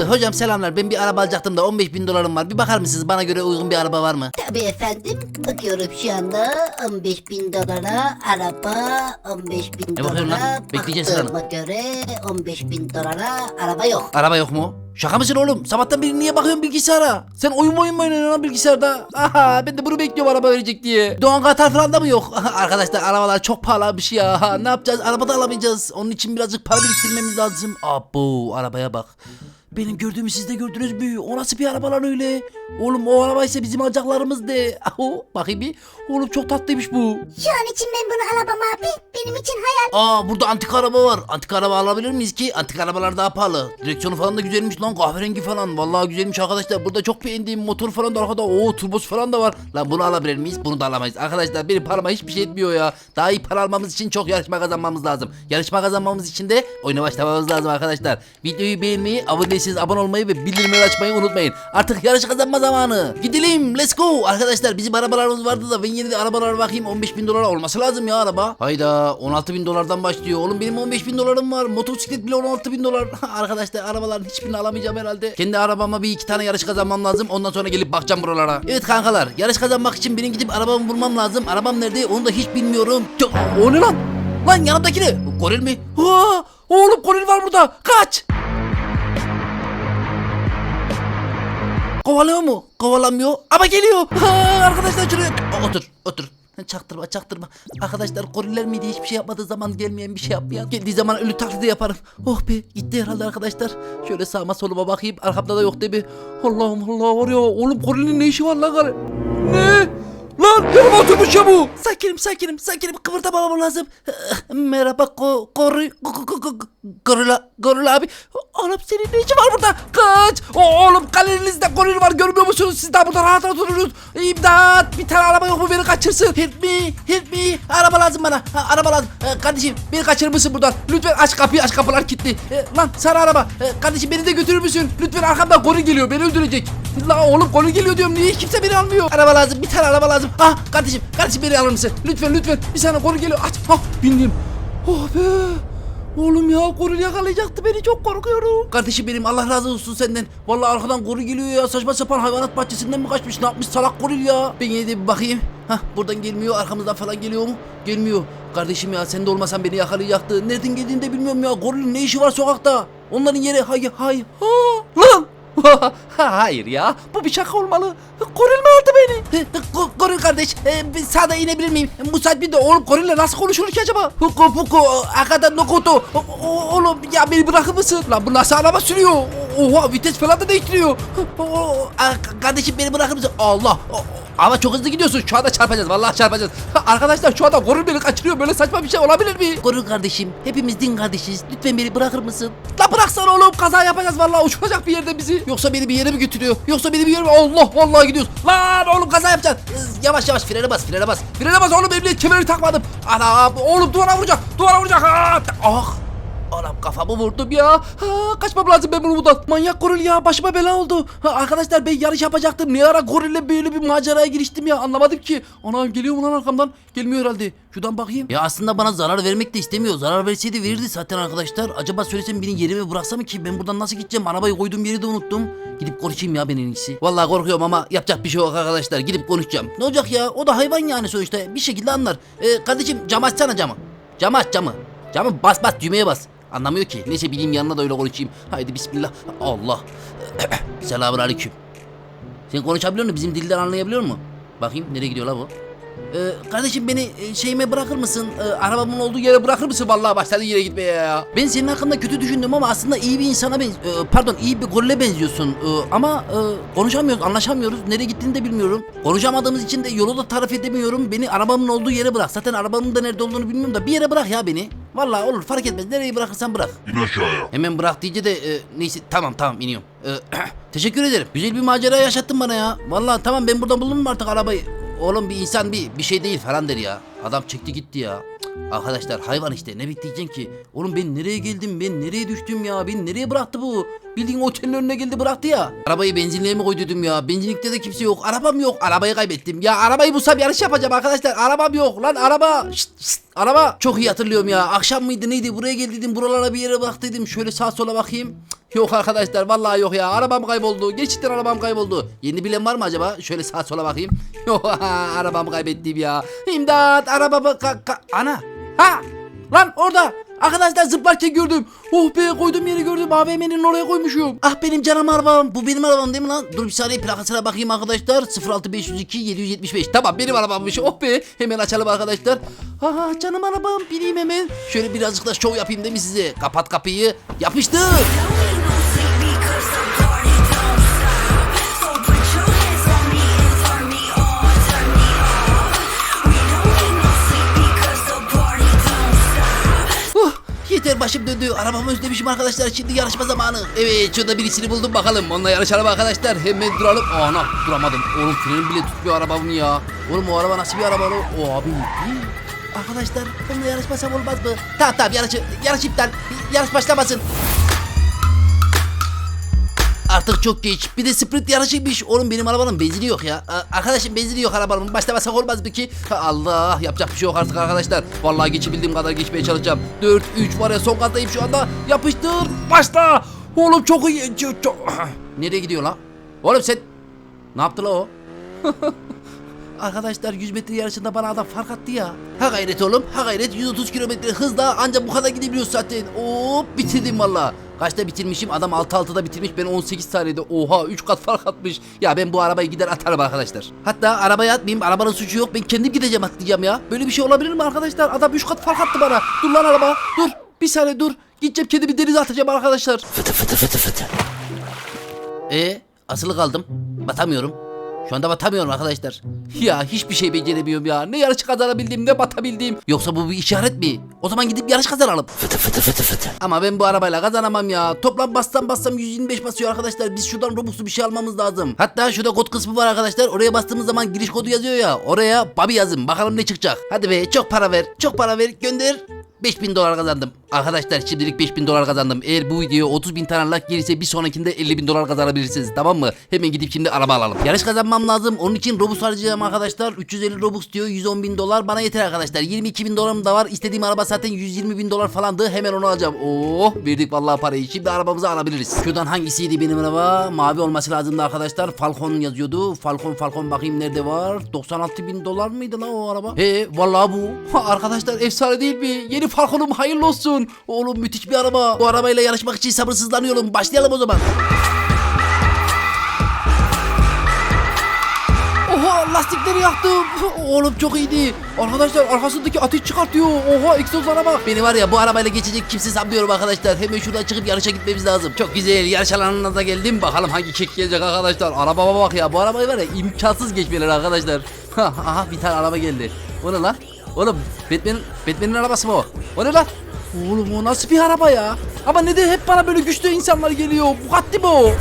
E, hocam selamlar ben bir araba alacaktım da 15 bin dolarım var. Bir bakar mısınız bana göre uygun bir araba var mı? Tabii efendim. Bakıyorum şu anda 15 bin dolara araba 15 bin Ne bakıyorsun lan? dolara Bekleyeceğiz baktığıma göre 15 bin dolara araba yok. Araba yok mu? Şaka mısın oğlum? Sabahtan beri niye bakıyorsun bilgisayara? Sen oyun mu oyun mu oynuyorsun lan bilgisayarda? Aha ben de bunu bekliyorum araba verecek diye. Doğan Katar falan da mı yok? Arkadaşlar arabalar çok pahalımış ya. Ne yapacağız? Araba da alamayacağız. Onun için birazcık para biriktirmemiz lazım. Abo arabaya bak. Benim gördüğümü siz de gördünüz mü? O nasıl bir araba lan öyle? Oğlum o araba ise bizim alacaklarımız de. Aho bakayım bir. Oğlum çok tatlıymış bu. Şu an için ben bunu alamam abi. Benim için hayal. Aa burada antik araba var. Antik araba alabilir miyiz ki? Antik arabalar daha pahalı. Direksiyonu falan da güzelmiş lan kahverengi falan. Vallahi güzelmiş arkadaşlar. Burada çok beğendiğim motor falan da arkada. Oo turbosu falan da var. Lan bunu alabilir miyiz? Bunu da alamayız. Arkadaşlar benim parama hiçbir şey etmiyor ya. Daha iyi para almamız için çok yarışma kazanmamız lazım. Yarışma kazanmamız için de oyuna başlamamız lazım arkadaşlar. Videoyu beğenmeyi, abone değilseniz abone olmayı ve bildirimleri açmayı unutmayın. Artık yarış kazanma zamanı. Gidelim let's go. Arkadaşlar bizim arabalarımız vardı da ben yeni de arabalara bakayım 15 bin dolar olması lazım ya araba. Hayda 16 bin dolardan başlıyor. Oğlum benim 15 bin dolarım var. Motosiklet bile 16 bin dolar. Arkadaşlar arabaların hiçbirini alamayacağım herhalde. Kendi arabama bir iki tane yarış kazanmam lazım. Ondan sonra gelip bakacağım buralara. Evet kankalar yarış kazanmak için benim gidip arabamı bulmam lazım. Arabam nerede onu da hiç bilmiyorum. O ne lan? Lan yanımdaki ne? Goril mi? Ha, oğlum goril var burada. Kaç. Kovalıyor mu? Kovalamıyor. Ama geliyor. Ha, arkadaşlar şuraya. Otur, otur. Çaktırma, çaktırma. Arkadaşlar goriller miydi hiçbir şey yapmadığı zaman gelmeyen bir şey yapmayan. Geldiği zaman ölü taklidi yaparım. Oh be gitti herhalde arkadaşlar. Şöyle sağıma soluma bakayım. Arkamda da yok değil mi? Allah'ım Allah var ya. Oğlum gorilin ne işi var lan? Ne? Lan yanıma oturmuş ya bu. Sakinim sakinim sakinim kıvırtamamam lazım. Merhaba ko koru ko- ko- ko- ko- gorilla gorilla abi. Oğlum senin ne işin var burada? Kaç. Oğlum kalerinizde goril var görmüyor musunuz? Siz daha burada rahat rahat oturunuz. İmdat bir tane araba yok mu beni kaçırsın. Help me help me. Araba lazım bana. Araba lazım. Ee, kardeşim beni kaçırır mısın buradan? Lütfen aç kapıyı aç kapılar kilitli. Ee, lan sarı araba. Ee, kardeşim beni de götürür müsün? Lütfen arkamdan goril geliyor beni öldürecek. La oğlum goril geliyor diyorum niye kimse beni almıyor? Araba lazım bir tane araba lazım. Ah kardeşim kardeşim beni alır mısın? Lütfen lütfen bir tane goril geliyor aç. Ah bindim. Oh be. Oğlum ya goril yakalayacaktı beni çok korkuyorum. Kardeşim benim Allah razı olsun senden. Vallahi arkadan goril geliyor ya saçma sapan hayvanat bahçesinden mi kaçmış ne yapmış salak goril ya. Ben yine de bir bakayım. Hah buradan gelmiyor arkamızdan falan geliyor mu? Gelmiyor. Kardeşim ya sen de olmasan beni yakalayacaktı. Nereden geldiğini de bilmiyorum ya. Gorilin ne işi var sokakta? Onların yeri hay hay ha. Hayır ya bu bir şaka olmalı. Goril mi aldı beni? Go- goril kardeş e, sağda inebilir miyim? Müsait bir de oğlum gorille nasıl konuşur ki acaba? Huku puku akada nokoto. Oğlum ya beni bırakır mısın? Lan bu nasıl araba sürüyor? Oha vites falan da değiştiriyor. Kardeşim beni bırakır mısın? Allah. Ama çok hızlı gidiyorsun. Şu anda çarpacağız. Vallahi çarpacağız. Arkadaşlar şu anda goril beni kaçırıyor. Böyle saçma bir şey olabilir mi? Goril kardeşim. Hepimiz din kardeşiz. Lütfen beni bırakır mısın? La bıraksana oğlum. Kaza yapacağız vallahi. Uçuracak bir yerde bizi. Yoksa beni bir yere mi götürüyor? Yoksa beni bir yere mi? Allah vallahi gidiyoruz. Lan oğlum kaza yapacağız. Yavaş yavaş frene bas. Frene bas. Frene bas oğlum. Emniyet kemeri takmadım. Ana oğlum duvara vuracak. Duvara vuracak. Aa, Ah. Anam kafamı vurdum ya. Ha, kaçmam lazım ben bunu buradan. Manyak goril ya başıma bela oldu. Ha, arkadaşlar ben yarış yapacaktım. Ne ara gorille böyle bir maceraya giriştim ya anlamadım ki. Anam geliyor mu lan arkamdan? Gelmiyor herhalde. Şuradan bakayım. Ya aslında bana zarar vermek de istemiyor. Zarar verseydi verirdi zaten arkadaşlar. Acaba söylesem beni yerime bıraksa mı ki? Ben buradan nasıl gideceğim? Arabayı koyduğum yeri de unuttum. Gidip konuşayım ya ben en iyisi. Vallahi korkuyorum ama yapacak bir şey yok arkadaşlar. Gidip konuşacağım. Ne olacak ya? O da hayvan yani sonuçta. Bir şekilde anlar. Ee, kardeşim cam açsana camı. Camı aç camı. Camı bas bas düğmeye bas. Anlamıyor ki. Neyse bileyim yanına da öyle konuşayım. Haydi bismillah. Allah. Selamun aleyküm. Sen konuşabiliyor musun? Bizim dilden anlayabiliyor musun? Bakayım nereye gidiyor la bu? Ee, kardeşim beni e, şeyime bırakır mısın? Ee, arabamın olduğu yere bırakır mısın? Vallahi başladın yere gitmeye ya. Ben senin hakkında kötü düşündüm ama aslında iyi bir insana benz... e, pardon iyi bir gorile benziyorsun. Ee, ama e, konuşamıyoruz, anlaşamıyoruz. Nereye gittiğini de bilmiyorum. Konuşamadığımız için de yolu da tarif edemiyorum. Beni arabamın olduğu yere bırak. Zaten arabamın da nerede olduğunu bilmiyorum da bir yere bırak ya beni. Vallahi olur fark etmez. Nereyi bırakırsan bırak. İn aşağıya. Hemen bırak deyince de e, neyse tamam tamam iniyorum. E, teşekkür ederim. Güzel bir macera yaşattın bana ya. Vallahi tamam ben buradan bulurum artık arabayı. Oğlum bir insan bir bir şey değil falan der ya. Adam çekti gitti ya. Arkadaşlar hayvan işte ne bekleyeceksin ki? Oğlum ben nereye geldim ben nereye düştüm ya beni nereye bıraktı bu? Bildiğin otelin önüne geldi bıraktı ya. Arabayı benzinliğe mi koyduydum ya? Benzinlikte de kimse yok. Arabam yok. Arabayı kaybettim. Ya arabayı bulsam yarış yapacağım arkadaşlar. Arabam yok lan araba. Şşt, şşt, araba. Çok iyi hatırlıyorum ya. Akşam mıydı neydi? Buraya geldiydim. Buralara bir yere bıraktıydım. Şöyle sağa sola bakayım. Yok arkadaşlar vallahi yok ya. Arabam kayboldu. Gerçekten arabam kayboldu. Yeni bilen var mı acaba? Şöyle sağa sola bakayım. Yok arabamı kaybettim ya. İmdat arabamı ka- ka- ana. Ha lan orada. Arkadaşlar zıplarken gördüm. Oh be koydum yeri gördüm. AVM'nin oraya koymuşum. Ah benim canım arabam. Bu benim arabam değil mi lan? Dur bir saniye plakasına bakayım arkadaşlar. 06502 775. Tamam benim arabammış. Oh be. Hemen açalım arkadaşlar. Aha canım arabam. Bineyim hemen. Şöyle birazcık da şov yapayım değil mi size? Kapat kapıyı. Yapıştır. Yeter başım döndü. Arabamı özlemişim arkadaşlar. Şimdi yarışma zamanı. Evet şurada birisini buldum bakalım. Onunla yarışalım arkadaşlar. Hemen duralım. Ana duramadım. Oğlum frenim bile tutmuyor arabamın ya. Oğlum o araba nasıl bir araba? O abi. Arkadaşlar bununla yarışmasam olmaz mı? Tamam tamam yarış, yarış iptal. Yarış başlamasın. Artık çok geç. Bir de sprint yarışıymış. Oğlum benim arabanın benzini yok ya. Arkadaşım benzini yok arabanın. Başlamasak olmaz mı ki? Ha, Allah yapacak bir şey yok artık arkadaşlar. Vallahi geçebildiğim kadar geçmeye çalışacağım. 4 3 var ya son kattayım şu anda. Yapıştır. Başla. Oğlum çok iyi. Çok, çok- Nereye gidiyor lan? Oğlum sen ne yaptı la o? Arkadaşlar 100 metre yarışında bana adam fark attı ya. Ha gayret oğlum. Ha gayret 130 kilometre hızla ancak bu kadar gidebiliyoruz zaten. Hop bitirdim valla. Kaçta bitirmişim? Adam 6-6'da bitirmiş. Ben 18 saniyede. Oha 3 kat fark atmış. Ya ben bu arabayı gider atarım arkadaşlar. Hatta arabaya atmayayım. Arabanın suçu yok. Ben kendim gideceğim atlayacağım ya. Böyle bir şey olabilir mi arkadaşlar? Adam 3 kat fark attı bana. Dur lan araba. Dur. Bir saniye dur. Gideceğim kendimi denize atacağım arkadaşlar. Fıtı fıtı fıtı fıtı. E asılı kaldım. Batamıyorum. Şu anda batamıyorum arkadaşlar. Ya hiçbir şey beceremiyorum ya. Ne yarış kazanabildim ne batabildim. Yoksa bu bir işaret mi? O zaman gidip yarış kazanalım. Fıtı fıtı fıtı fıtı. Ama ben bu arabayla kazanamam ya. Toplam bassam bassam 125 basıyor arkadaşlar. Biz şuradan Robux'lu bir şey almamız lazım. Hatta şurada kod kısmı var arkadaşlar. Oraya bastığımız zaman giriş kodu yazıyor ya. Oraya Bobby yazın. Bakalım ne çıkacak. Hadi be çok para ver. Çok para ver. Gönder. 5000 dolar kazandım. Arkadaşlar şimdilik 5000 dolar kazandım. Eğer bu videoya 30 bin tane like gelirse bir sonrakinde 50 bin dolar kazanabilirsiniz tamam mı? Hemen gidip şimdi araba alalım. Yarış kazanmam lazım. Onun için Robux harcayacağım arkadaşlar. 350 Robux diyor 110 bin dolar. Bana yeter arkadaşlar. 22 bin dolarım da var. İstediğim araba zaten 120 bin dolar falandı. Hemen onu alacağım. Oh verdik vallahi parayı. Şimdi arabamızı alabiliriz. Şuradan hangisiydi benim araba? Mavi olması lazımdı arkadaşlar. Falcon yazıyordu. Falcon Falcon bakayım nerede var? 96 bin dolar mıydı lan o araba? He vallahi bu. Arkadaşlar efsane değil mi? Yeni Falcon'um hayırlı olsun. Oğlum müthiş bir araba. Bu arabayla yarışmak için sabırsızlanıyorum. Başlayalım o zaman. Oha lastikleri yaktım. Oğlum çok iyiydi. Arkadaşlar arkasındaki ateş çıkartıyor. Oha egzozlara bak. Beni var ya bu arabayla geçecek kimse sanmıyorum arkadaşlar. Hemen şuradan çıkıp yarışa gitmemiz lazım. Çok güzel yarış alanına da geldim. Bakalım hangi kek gelecek arkadaşlar. Arabama bak ya. Bu arabayı var ya imkansız geçmeler arkadaşlar. Aha bir tane araba geldi. O ne lan? Oğlum Batman'in Batman'in arabası mı o? O ne lan? Oğlum o nasıl bir araba ya? Ama neden hep bana böyle güçlü insanlar geliyor? Bugatti mi o?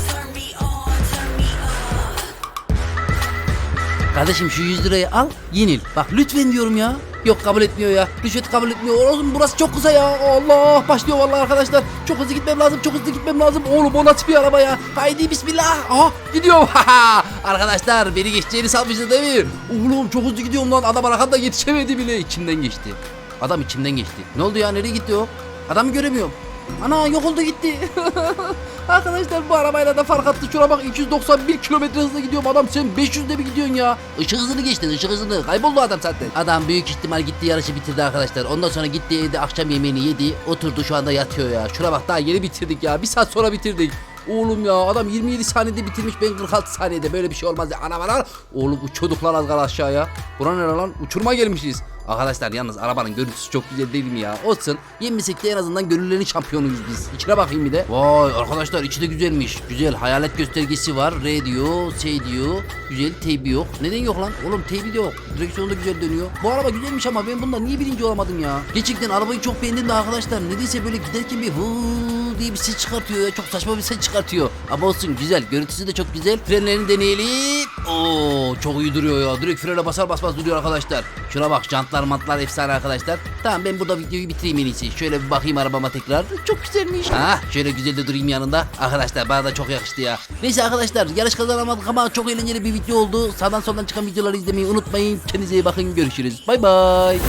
Kardeşim şu 100 lirayı al yenil. Bak lütfen diyorum ya. Yok kabul etmiyor ya. Rüşvet kabul etmiyor. Oğlum burası çok kısa ya. Allah başlıyor vallahi arkadaşlar. Çok hızlı gitmem lazım. Çok hızlı gitmem lazım. Oğlum o nasıl bir araba ya? Haydi bismillah. Aha gidiyorum. arkadaşlar beni geçeceğini sanmıştı değil mi? Oğlum çok hızlı gidiyorum lan. Adam arkamda yetişemedi bile. İçimden geçti. Adam içimden geçti. Ne oldu ya? Nereye gitti o? Adamı göremiyorum. Ana yok oldu gitti. Arkadaşlar bu arabayla da fark attı. Şuna bak 291 kilometre hızla gidiyorum. Adam sen 500'de mi gidiyorsun ya? Işık hızını geçtin ışık hızını. Kayboldu adam zaten. Adam büyük ihtimal gitti yarışı bitirdi arkadaşlar. Ondan sonra gitti evde akşam yemeğini yedi. Oturdu şu anda yatıyor ya. Şuna bak daha yeni bitirdik ya. Bir saat sonra bitirdik. Oğlum ya adam 27 saniyede bitirmiş ben 46 saniyede böyle bir şey olmaz ya ana bana Oğlum uçuyorduk lan az aşağıya Bura nere lan uçurma gelmişiz Arkadaşlar yalnız arabanın görüntüsü çok güzel değil mi ya? Olsun yenmesek de en azından gönüllerin şampiyonuyuz biz. İçine bakayım bir de. Vay arkadaşlar içi de güzelmiş. Güzel hayalet göstergesi var. R diyor S diyor. Güzel teybi yok. Neden yok lan? Oğlum teybi de yok. Direksiyon da güzel dönüyor. Bu araba güzelmiş ama ben bunda niye birinci olamadım ya? Gerçekten arabayı çok beğendim de arkadaşlar. Nedense böyle giderken bir hııı diye bir ses çıkartıyor ya. Çok saçma bir ses çıkartıyor. Ama olsun güzel. Görüntüsü de çok güzel. Frenlerini deneyelim. Oo çok iyi duruyor ya. Direkt frene basar basmaz duruyor arkadaşlar. Şuna bak jantlar mantlar efsane arkadaşlar. Tamam ben burada videoyu bitireyim en iyisi. Şöyle bir bakayım arabama tekrar. Çok güzelmiş. Ha şöyle güzel de durayım yanında. Arkadaşlar bana da çok yakıştı ya. Neyse arkadaşlar yarış kazanamadık ama çok eğlenceli bir video oldu. Sağdan soldan çıkan videoları izlemeyi unutmayın. Kendinize iyi bakın. Görüşürüz. Bay bay.